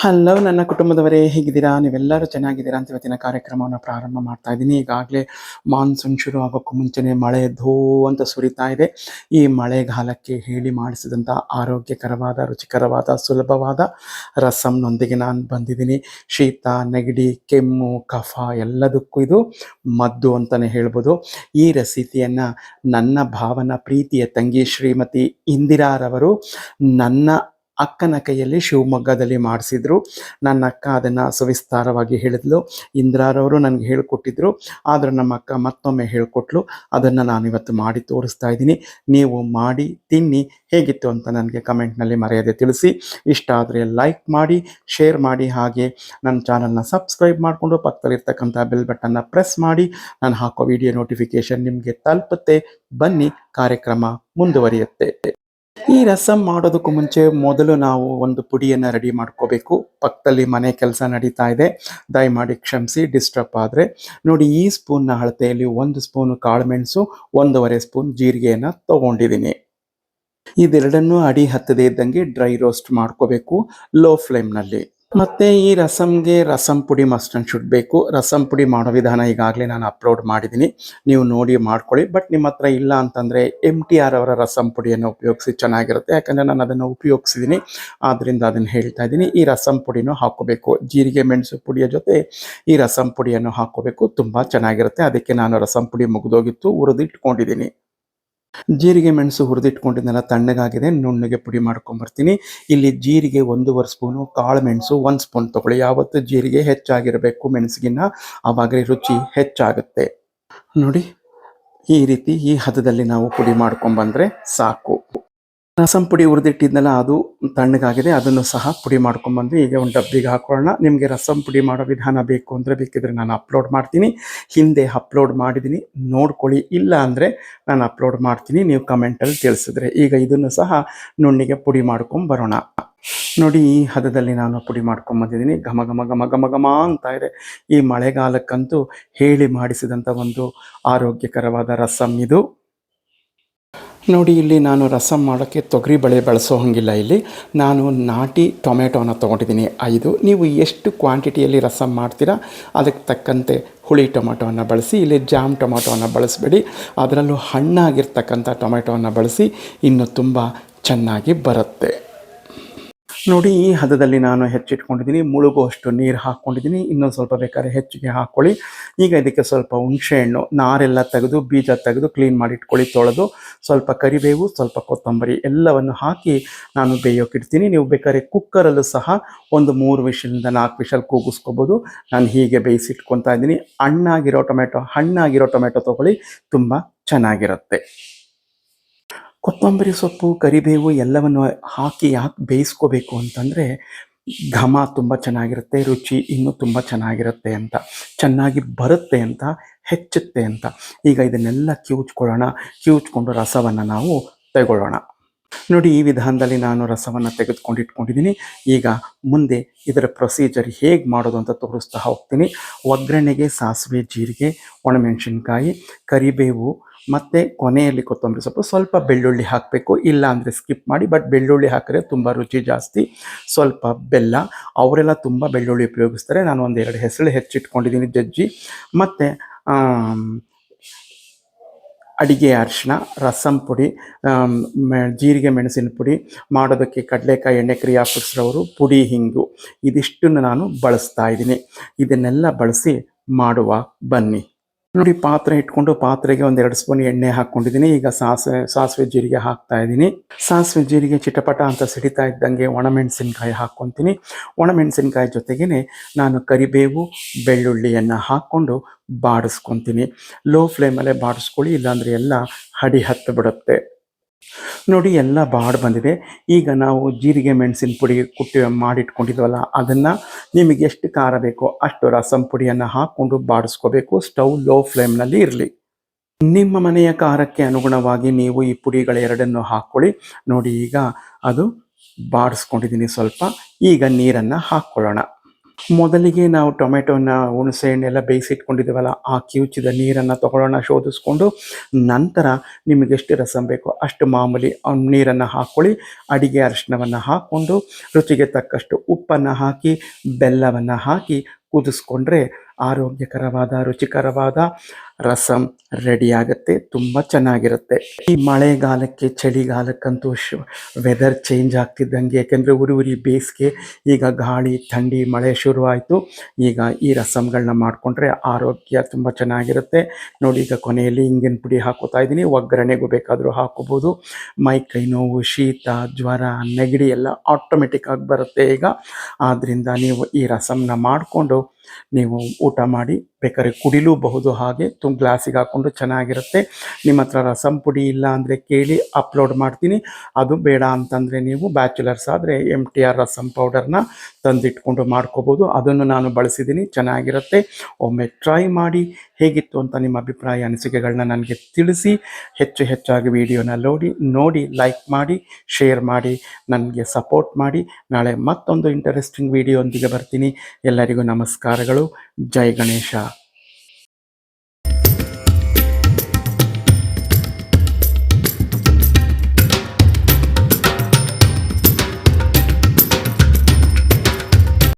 Hello ನನ್ನ ಕುಟುಂಬದವರೇ, ಹೇಗಿದ್ದೀರಾ? ನೀವೆಲ್ಲರೂ ಚೆನ್ನಾಗಿದ್ದೀರಾ ಅಂತ ಇವತ್ತಿನ ಕಾರ್ಯಕ್ರಮವನ್ನು ಪ್ರಾರಂಭ ಮಾಡ್ತಾ ಇದ್ದೀನಿ. ಈಗಾಗಲೇ ಮಾನ್ಸೂನ್ ಶುರು ಆಗೋಕ್ಕೂ ಮುಂಚೆನೇ ಮಳೆ ಧೋ ಅಂತ ಸುರಿತಾ ಇದೆ. ಈ ಮಳೆಗಾಲಕ್ಕೆ ಹೇಳಿ ಮಾಡಿಸಿದಂಥ ಆರೋಗ್ಯಕರವಾದ, ರುಚಿಕರವಾದ, ಸುಲಭವಾದ ರಸಂನೊಂದಿಗೆ ನಾನು ಬಂದಿದ್ದೀನಿ. ಶೀತ, ನೆಗಡಿ, ಕೆಮ್ಮು, ಕಫ ಎಲ್ಲದಕ್ಕೂ ಇದು ಮದ್ದು ಅಂತಲೇ ಹೇಳ್ಬೋದು. ಈ ರೆಸಿಪಿಯನ್ನು ನನ್ನ ಭಾವನ ಪ್ರೀತಿಯ ತಂಗಿ ಶ್ರೀಮತಿ ಇಂದಿರಾರವರು ನನ್ನ ಅಕ್ಕನ ಕೈಯಲ್ಲಿ ಶಿವಮೊಗ್ಗದಲ್ಲಿ ಮಾಡಿಸಿದ್ರು. ನನ್ನ ಅಕ್ಕ ಅದನ್ನು ಸವಿಸ್ತಾರವಾಗಿ ಹೇಳಿದ್ಲು. ಇಂದ್ರಾರವರು ನನಗೆ ಹೇಳಿಕೊಟ್ಟಿದ್ರು. ಆದರೆ ನಮ್ಮ ಅಕ್ಕ ಮತ್ತೊಮ್ಮೆ ಹೇಳಿಕೊಟ್ಲು. ಅದನ್ನು ನಾನು ಇವತ್ತು ಮಾಡಿ ತೋರಿಸ್ತಾ ಇದ್ದೀನಿ. ನೀವು ಮಾಡಿ, ತಿನ್ನಿ, ಹೇಗಿತ್ತು ಅಂತ ನನಗೆ ಕಮೆಂಟ್ನಲ್ಲಿ ಮರೆಯದೆ ತಿಳಿಸಿ. ಇಷ್ಟ ಆದರೆ ಲೈಕ್ ಮಾಡಿ, ಶೇರ್ ಮಾಡಿ. ಹಾಗೆ ನನ್ನ ಚಾನಲ್ನ ಸಬ್ಸ್ಕ್ರೈಬ್ ಮಾಡಿಕೊಂಡು ಪಕ್ಕದಲ್ಲಿರ್ತಕ್ಕಂಥ ಬೆಲ್ ಬಟನ್ನ ಪ್ರೆಸ್ ಮಾಡಿ. ನಾನು ಹಾಕೋ ವಿಡಿಯೋ ನೋಟಿಫಿಕೇಶನ್ ನಿಮಗೆ ತಲುಪುತ್ತೆ. ಬನ್ನಿ, ಕಾರ್ಯಕ್ರಮ ಮುಂದುವರಿಯುತ್ತೆ. ಈ ರಸಂ ಮಾಡೋದಕ್ಕೂ ಮುಂಚೆ ಮೊದಲು ನಾವು ಒಂದು ಪುಡಿಯನ್ನು ರೆಡಿ ಮಾಡ್ಕೋಬೇಕು. ಪಕ್ಕದಲ್ಲಿ ಮನೆ ಕೆಲಸ ನಡೀತಾ ಇದೆ. ದಯಮಾಡಿ ಕ್ಷಮಿಸಿ ಡಿಸ್ಟರ್ಬ್ ಆದರೆ. ನೋಡಿ, ಈ ಸ್ಪೂನ್ನ ಅಳತೆಯಲ್ಲಿ ಒಂದು ಸ್ಪೂನು ಕಾಳುಮೆಣಸು ಒಂದೂವರೆ ಸ್ಪೂನ್ ಜೀರಿಗೆಯನ್ನು ತಗೊಂಡಿದ್ದೀನಿ. ಇದೆರಡನ್ನೂ ಅಡಿ ಹತ್ತದೇ ಇದ್ದಂಗೆ ಡ್ರೈ ರೋಸ್ಟ್ ಮಾಡ್ಕೋಬೇಕು ಲೋ ಫ್ಲೇಮ್ನಲ್ಲಿ. ಮತ್ತೆ ಈ ರಸಂಗೆ ರಸಂ ಪುಡಿ ಮಸ್ಟ್ ಅಂಡ್ ಶುಡ್ ಬೇಕು. ರಸಂ ಪುಡಿ ಮಾಡೋ ವಿಧಾನ ಈಗಾಗಲೇ ನಾನು ಅಪ್ಲೋಡ್ ಮಾಡಿದ್ದೀನಿ. ನೀವು ನೋಡಿ ಮಾಡ್ಕೊಳ್ಳಿ. ಬಟ್ ನಿಮ್ಮ ಹತ್ರ ಇಲ್ಲ ಅಂತಂದರೆ ಎಂ ಟಿ ಆರ್ ಅವರ ರಸಂ ಪುಡಿಯನ್ನು ಉಪಯೋಗಿಸಿ ಚೆನ್ನಾಗಿರುತ್ತೆ. ಯಾಕಂದರೆ ನಾನು ಅದನ್ನು ಉಪಯೋಗಿಸಿದ್ದೀನಿ. ಆದ್ದರಿಂದ ಅದನ್ನು ಹೇಳ್ತಾ ಇದ್ದೀನಿ. ಈ ರಸಂ ಪುಡಿನೂ ಹಾಕೋಬೇಕು ಜೀರಿಗೆ, ಮೆಣಸು ಪುಡಿಯ ಜೊತೆ ಈ ರಸಂ ಪುಡಿಯನ್ನು ಹಾಕೋಬೇಕು ತುಂಬ ಚೆನ್ನಾಗಿರುತ್ತೆ. ಅದಕ್ಕೆ ನಾನು ರಸಂ ಪುಡಿ ಮುಗಿದೋಗಿತ್ತು. ಹುರಿದಿಟ್ಕೊಂಡಿದ್ದೀನಿ. ಜೀರಿಗೆ ಮೆಣಸು ಹುರಿದಿಟ್ಕೊಂಡಿದ್ದೆಲ್ಲ ತಣ್ಣಗಾಗಿದೆ, ನುಣ್ಣಗೆ ಪುಡಿ ಮಾಡ್ಕೊಂಬರ್ತೀನಿ ಇಲ್ಲಿ ಜೀರಿಗೆ ಒಂದೂವರೆ ಸ್ಪೂನು, ಕಾಳು ಮೆಣಸು ಒಂದು ಸ್ಪೂನ್ ತೊಗೊಳ್ಳಿ. ಯಾವತ್ತು ಜೀರಿಗೆ ಹೆಚ್ಚಾಗಿರಬೇಕು ಮೆಣಸಿಗಿನ್ನ ಆವಾಗಲೇ ರುಚಿ ಹೆಚ್ಚಾಗುತ್ತೆ. ನೋಡಿ, ಈ ರೀತಿ ಈ ಹದದಲ್ಲಿ ನಾವು ಪುಡಿ ಮಾಡ್ಕೊಂಬಂದರೆ ಸಾಕು. ರಸಂ ಪುಡಿ ಹುರಿದಿಟ್ಟಿದ್ನಲ್ಲ, ಅದು ತಣ್ಣಗಾಗಿದೆ, ಅದನ್ನು ಸಹ ಪುಡಿ ಮಾಡ್ಕೊಂಬಂದು ಈಗ ಒಂದು ಡಬ್ಬಿಗೆ ಹಾಕೊಳ್ಳೋಣ. ನಿಮಗೆ ರಸಂ ಪುಡಿ ಮಾಡೋ ವಿಧಾನ ಬೇಕು ಅಂದರೆ ಬೇಕಿದ್ರೆ ನಾನು ಅಪ್ಲೋಡ್ ಮಾಡ್ತೀನಿ. ಹಿಂದೆ ಅಪ್ಲೋಡ್ ಮಾಡಿದ್ದೀನಿ, ನೋಡ್ಕೊಳ್ಳಿ. ಇಲ್ಲ ಅಂದರೆ ನಾನು ಅಪ್ಲೋಡ್ ಮಾಡ್ತೀನಿ, ನೀವು ಕಮೆಂಟಲ್ಲಿ ತಿಳಿಸಿದ್ರೆ. ಈಗ ಇದನ್ನು ಸಹ ನುಣ್ಣಿಗೆ ಪುಡಿ ಮಾಡ್ಕೊಂಡು ಬರೋಣ ನೋಡಿ, ಈ ಹದದಲ್ಲಿ ನಾನು ಪುಡಿ ಮಾಡ್ಕೊಂಬಂದಿದ್ದೀನಿ. ಘಮ ಘಮ ಘಮ ಘಮ ಘಮ ಅಂತ ಇದೆ. ಈ ಮಳೆಗಾಲಕ್ಕಂತೂ ಹೇಳಿ ಮಾಡಿಸಿದಂಥ ಒಂದು ಆರೋಗ್ಯಕರವಾದ ರಸಂ ಇದು. ನೋಡಿ, ಇಲ್ಲಿ ನಾನು ರಸಂ ಮಾಡೋಕ್ಕೆ ತೊಗರಿ ಬಳೆ ಬಳಸೋ ಹಾಗಿಲ್ಲ. ಇಲ್ಲಿ ನಾನು ನಾಟಿ ಟೊಮೆಟೊನ ತೊಗೊಂಡಿದ್ದೀನಿ, ಐದು. ನೀವು ಎಷ್ಟು ಕ್ವಾಂಟಿಟಿಯಲ್ಲಿ ರಸಂ ಮಾಡ್ತೀರಾ, ಅದಕ್ಕೆ ತಕ್ಕಂತೆ ಹುಳಿ ಟೊಮೆಟೊವನ್ನು ಬಳಸಿ, ಇಲ್ಲಿ ಜಾಮ್ ಟೊಮೆಟೊವನ್ನು ಬಳಸಬೇಡಿ. ಅದರಲ್ಲೂ ಹಣ್ಣಾಗಿರ್ತಕ್ಕಂಥ ಟೊಮೆಟೊವನ್ನು ಬಳಸಿ, ಇನ್ನು ತುಂಬ ಚೆನ್ನಾಗಿ ಬರುತ್ತೆ. ನೋಡಿ, ಈ ಹದದಲ್ಲಿ ನಾನು ಹೆಚ್ಚಿಟ್ಕೊಂಡಿದ್ದೀನಿ. ಮುಳುಗುವಷ್ಟು ನೀರು ಹಾಕ್ಕೊಂಡಿದ್ದೀನಿ ಇನ್ನೊಂದು ಸ್ವಲ್ಪ ಬೇಕಾದ್ರೆ ಹೆಚ್ಚಿಗೆ ಹಾಕ್ಕೊಳ್ಳಿ ಈಗ ಇದಕ್ಕೆ ಸ್ವಲ್ಪ ಹುಣಸೆಹಣ್ಣು ನಾರೆಲ್ಲ ತೆಗೆದು, ಬೀಜ ತೆಗೆದು ಕ್ಲೀನ್ ಮಾಡಿ ಇಟ್ಕೊಳ್ಳಿ, ತೊಳೆದು. ಸ್ವಲ್ಪ ಕರಿಬೇವು, ಸ್ವಲ್ಪ ಕೊತ್ತಂಬರಿ ಎಲ್ಲವನ್ನು ಹಾಕಿ ನಾನು ಬೇಯೋಕ್ಕಿಡ್ತೀನಿ ನೀವು ಬೇಕಾದ್ರೆ ಕುಕ್ಕರಲ್ಲೂ ಸಹ ಒಂದು ಮೂರು ವಿಷಲಿಂದ ನಾಲ್ಕು ವಿಷಲ್ ಕೂಗಿಸ್ಕೋಬೋದು. ನಾನು ಹೀಗೆ ಬೇಯಿಸಿಟ್ಕೊತಾ ಇದ್ದೀನಿ. ಹಣ್ಣಾಗಿರೋ ಟೊಮೆಟೊ ಹಣ್ಣಾಗಿರೋ ಟೊಮೆಟೊ ತೊಗೊಳ್ಳಿ. ತುಂಬ ಚೆನ್ನಾಗಿರುತ್ತೆ. ಕೊತ್ತಂಬರಿ ಸೊಪ್ಪು, ಕರಿಬೇವು ಎಲ್ಲವನ್ನು ಹಾಕಿ ಯಾಕೆ ಬೇಯಿಸ್ಕೋಬೇಕು ಅಂತಂದರೆ ಘಮ ತುಂಬ ಚೆನ್ನಾಗಿರುತ್ತೆ, ರುಚಿ ಇನ್ನೂ ತುಂಬ ಚೆನ್ನಾಗಿರುತ್ತೆ ಅಂತ. ಚೆನ್ನಾಗಿ ಬರುತ್ತೆ ಅಂತ, ಹೆಚ್ಚುತ್ತೆ ಅಂತ. ಈಗ ಇದನ್ನೆಲ್ಲ ಕಿವುಚ್ಕೊಳ್ಳೋಣ, ಕಿವುಚ್ಕೊಂಡು ರಸವನ್ನು ನಾವು ತಗೊಳ್ಳೋಣ. ನೋಡಿ ಈ ವಿಧಾನದಲ್ಲಿ ನಾನು ರಸವನ್ನು ತೆಗೆದುಕೊಂಡು ಇಟ್ಕೊಂಡಿದ್ದೀನಿ ಈಗ ಮುಂದೆ ಇದರ ಪ್ರೊಸೀಜರ್ ಹೇಗೆ ಮಾಡೋದು ಅಂತ ತೋರಿಸ್ತಾ ಹೋಗ್ತೀನಿ. ಒಗ್ಗರಣೆಗೆ ಸಾಸಿವೆ, ಜೀರಿಗೆ, ಒಣಮೆಣಸಿನ್ಕಾಯಿ, ಕರಿಬೇವು ಮತ್ತು ಕೊನೆಯಲ್ಲಿ ಕೊತ್ತಂಬರಿ ಸೊಪ್ಪು. ಸ್ವಲ್ಪ ಬೆಳ್ಳುಳ್ಳಿ ಹಾಕಬೇಕು. ಇಲ್ಲ ಅಂದರೆ ಸ್ಕಿಪ್ ಮಾಡಿ ಬಟ್ ಬೆಳ್ಳುಳ್ಳಿ ಹಾಕಿದ್ರೆ ತುಂಬ ರುಚಿ ಜಾಸ್ತಿ. ಸ್ವಲ್ಪ ಬೆಲ್ಲ. ಅವರೆಲ್ಲ ತುಂಬ ಬೆಳ್ಳುಳ್ಳಿ ಉಪಯೋಗಿಸ್ತಾರೆ. ನಾನು ಒಂದೆರಡು ಹೆಸರು ಹೆಚ್ಚಿಟ್ಕೊಂಡಿದ್ದೀನಿ ಜಜ್ಜಿ. ಮತ್ತು ಅಡಿಗೆ ಅರಿಶಿನ ರಸಂ ಪುಡಿ ಜೀರಿಗೆ ಮೆಣಸಿನ ಪುಡಿ, ಮಾಡೋದಕ್ಕೆ ಕಡಲೆಕಾಯಿ ಎಣ್ಣೆ ಕ್ರಿಯಾ ಅವರು ಪುಡಿ ಹಿಂಗು. ಇದಿಷ್ಟನ್ನು ನಾನು ಬಳಸ್ತಾ ಇದ್ದೀನಿ. ಇದನ್ನೆಲ್ಲ ಬಳಸಿ ಮಾಡುವ ಬನ್ನಿ. ನೋಡಿ, ಪಾತ್ರೆ ಇಟ್ಕೊಂಡು ಪಾತ್ರೆಗೆ ಒಂದೆರಡು ಸ್ಪೂನ್ ಎಣ್ಣೆ ಹಾಕೊಂಡಿದ್ದೀನಿ ಈಗ ಸಾಸಿವೆ ಸಾಸಿವೆ ಜೀರಿಗೆ ಹಾಕ್ತಾ ಇದ್ದೀನಿ. ಸಾಸಿವೆ ಜೀರಿಗೆ ಚಿಟಪಟ ಅಂತ ಸಿಡಿತಾ ಇದ್ದಂಗೆ ಒಣಮೆಣಸಿನ್ಕಾಯಿ ಹಾಕ್ಕೊತೀನಿ. ಒಣಮೆಣಸಿನ್ಕಾಯಿ ಜೊತೆಗೇನೆ ನಾನು ಕರಿಬೇವು, ಬೆಳ್ಳುಳ್ಳಿಯನ್ನು ಹಾಕ್ಕೊಂಡು ಬಾಡಿಸ್ಕೊತೀನಿ. ಲೋ ಫ್ಲೇಮಲ್ಲೇ ಬಾಡಿಸ್ಕೊಳ್ಳಿ, ಇಲ್ಲಾಂದರೆ ಎಲ್ಲ ಹಡಿ ಹತ್ತು ಬಿಡುತ್ತೆ ನೋಡಿ, ಎಲ್ಲ ಬಾಡ್ ಬಂದಿದೆ. ಈಗ ನಾವು ಜೀರಿಗೆ ಮೆಣಸಿನ ಪುಡಿ ಕುಟ್ಟಿ ಮಾಡಿಟ್ಕೊಂಡಿದ್ವಲ್ಲ, ಅದನ್ನು ನಿಮಗೆ ಎಷ್ಟು ಖಾರ ಬೇಕೋ ಅಷ್ಟು ರಸಂ ಪುಡಿಯನ್ನು ಹಾಕ್ಕೊಂಡು ಬಾಡಿಸ್ಕೋಬೇಕು. ಸ್ಟವ್ ಲೋ ಫ್ಲೇಮ್ನಲ್ಲಿ ಇರಲಿ. ನಿಮ್ಮ ಮನೆಯ ಖಾರಕ್ಕೆ ಅನುಗುಣವಾಗಿ ನೀವು ಈ ಪುಡಿಗಳ ಎರಡನ್ನು ಹಾಕ್ಕೊಳ್ಳಿ. ನೋಡಿ, ಈಗ ಅದು ಬಾಡಿಸ್ಕೊಂಡಿದ್ದೀನಿ ಸ್ವಲ್ಪ. ಈಗ ನೀರನ್ನು ಹಾಕ್ಕೊಳ್ಳೋಣ. ಮೊದಲಿಗೆ ನಾವು ಟೊಮೆಟೊನ ಹಣ್ಣೆಲ್ಲ ಬೇಯಿಸಿಟ್ಕೊಂಡಿದ್ದೀವಲ್ಲ, ಆ ಕಿವುಚಿದ ನೀರನ್ನು ತೊಗೊಳ್ಳೋಣ ಶೋಧಿಸ್ಕೊಂಡು, ನಂತರ ನಿಮಗೆ ಎಷ್ಟು ರಸಂ ಬೇಕೋ ಅಷ್ಟು ಮಾಮೂಲಿ ನೀರನ್ನು ಹಾಕ್ಕೊಳ್ಳಿ ಅಡಿಗೆ ಅರಿಶಿನವನ್ನು ಹಾಕ್ಕೊಂಡು ರುಚಿಗೆ ತಕ್ಕಷ್ಟು ಉಪ್ಪನ್ನು ಹಾಕಿ, ಬೆಲ್ಲವನ್ನು ಹಾಕಿ ಕುದಿಸ್ಕೊಂಡ್ರೆ ಆರೋಗ್ಯಕರವಾದ, ರುಚಿಕರವಾದ ರಸಂ ರೆಡಿಯಾಗುತ್ತೆ ತುಂಬ ಚೆನ್ನಾಗಿರುತ್ತೆ. ಈ ಮಳೆಗಾಲಕ್ಕೆ, ಚಳಿಗಾಲಕ್ಕಂತೂ ಶ್ ವೆದರ್ ಚೇಂಜ್ ಆಗ್ತಿದ್ದಂಗೆ, ಯಾಕೆಂದರೆ ಉರಿ ಉರಿ ಬೇಸಿಗೆ, ಈಗ ಗಾಳಿ, ಥಂಡಿ, ಮಳೆ ಶುರುವಾಯಿತು. ಈಗ ಈ ರಸಮ್ಗಳನ್ನ ಮಾಡಿಕೊಂಡ್ರೆ ಆರೋಗ್ಯ ತುಂಬ ಚೆನ್ನಾಗಿರುತ್ತೆ. ನೋಡಿ, ಈಗ ಕೊನೆಯಲ್ಲಿ ಇಂಗಿನ ಪುಡಿ ಹಾಕೋತಾ ಇದ್ದೀನಿ. ಒಗ್ಗರಣೆಗೂ ಬೇಕಾದರೂ ಹಾಕೋಬೋದು. ಮೈ ಕೈ ನೋವು, ಶೀತ, ಜ್ವರ, ನೆಗಡಿ ಎಲ್ಲ ಆಟೋಮೆಟಿಕ್ ಆಗಿ ಬರುತ್ತೆ ಈಗ. ಆದ್ದರಿಂದ ನೀವು ಈ ರಸಮ್ನ ಮಾಡಿಕೊಂಡು ನೀವು ಊಟ ಮಾಡಿ ಬೇಕಾದ್ರೆ ಕುಡಿಲೂಬಹುದು ಹಾಗೆ ತುಂಬ ಗ್ಲಾಸಿಗೆ ಹಾಕ್ಕೊಂಡು ಚೆನ್ನಾಗಿರುತ್ತೆ. ನಿಮ್ಮ ಹತ್ರ ರಸಂ ಪುಡಿ ಇಲ್ಲ ಅಂದರೆ ಕೇಳಿ ಅಪ್ಲೋಡ್ ಮಾಡ್ತೀನಿ. ಅದು ಬೇಡ ಅಂತಂದರೆ ನೀವು ಬ್ಯಾಚುಲರ್ಸ್ ಆದರೆ ಎಂ ಟಿ ಆರ್ ರಸಂ ಪೌಡರ್ನ ತಂದಿಟ್ಕೊಂಡು ಮಾಡ್ಕೋಬೋದು. ಅದನ್ನು ನಾನು ಬಳಸಿದ್ದೀನಿ. ಚೆನ್ನಾಗಿರುತ್ತೆ. ಒಮ್ಮೆ ಟ್ರೈ ಮಾಡಿ ಹೇಗಿತ್ತು ಅಂತ ನಿಮ್ಮ ಅಭಿಪ್ರಾಯ, ಅನಿಸಿಕೆಗಳನ್ನ ನನಗೆ ತಿಳಿಸಿ. ಹೆಚ್ಚು ಹೆಚ್ಚಾಗಿ ವಿಡಿಯೋನ ನೋಡಿ ನೋಡಿ ಲೈಕ್ ಮಾಡಿ ಶೇರ್ ಮಾಡಿ, ನನಗೆ ಸಪೋರ್ಟ್ ಮಾಡಿ. ನಾಳೆ ಮತ್ತೊಂದು ಇಂಟರೆಸ್ಟಿಂಗ್ ವಿಡಿಯೋ ಒಂದಿಗೆ ಬರ್ತೀನಿ. ಎಲ್ಲರಿಗೂ ನಮಸ್ಕಾರಗಳು. ಜೈ ಗಣೇಶ.